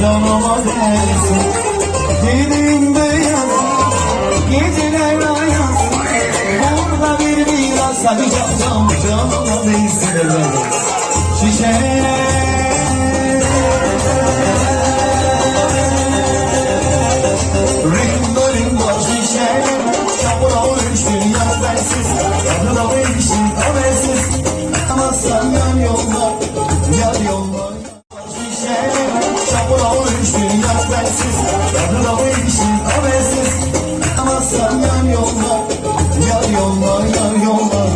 canıma değsin Gidin beyaz Geceler ayaz. Burada bir miras Hadi can can canıma değsin Şişe Ringo ringo şişe Çamura ölçtün ya bensiz Yanına vermişsin habersiz. Ama sen yan yolda Yan yolda Çamura ölçtün ya bensiz vermişsin habersiz. Ama sen yan yolda Yan yolda yan yolda.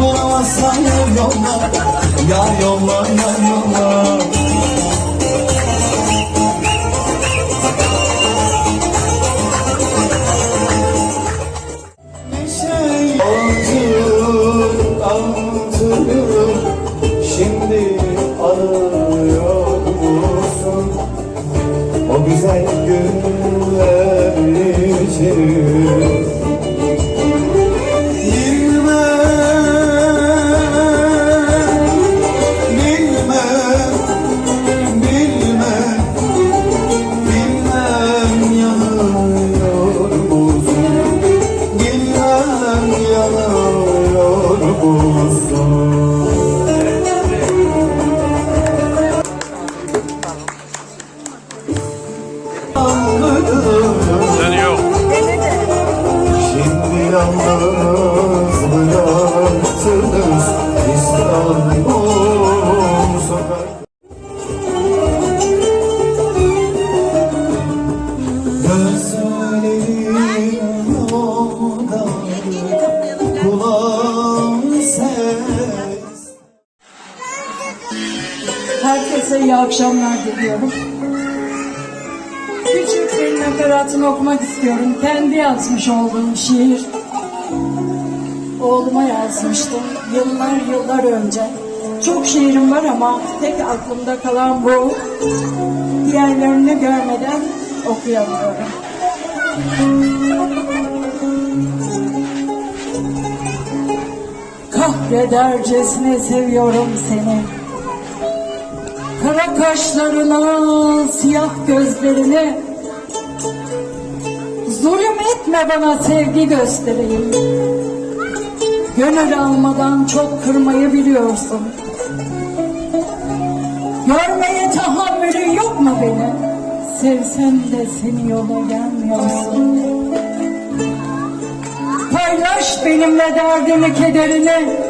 Bulamazsan yan yolda. Yan yolda yan yolda güzel günler Herkese iyi akşamlar diliyorum. Küçük bir nakaratını okumak istiyorum. Kendi yazmış olduğum şiir. Oğluma yazmıştım. Yıllar yıllar önce. Çok şiirim var ama tek aklımda kalan bu. Diğerlerini görmeden okuyamıyorum. Kahredercesine seviyorum seni. Kara kaşlarına, siyah gözlerine. Zulüm etme bana sevgi göstereyim. Gönül almadan çok kırmayı biliyorsun. Görmeye tahammülün yok mu beni? Sevsem de seni yola gelmiyorsun. Paylaş benimle derdini kederini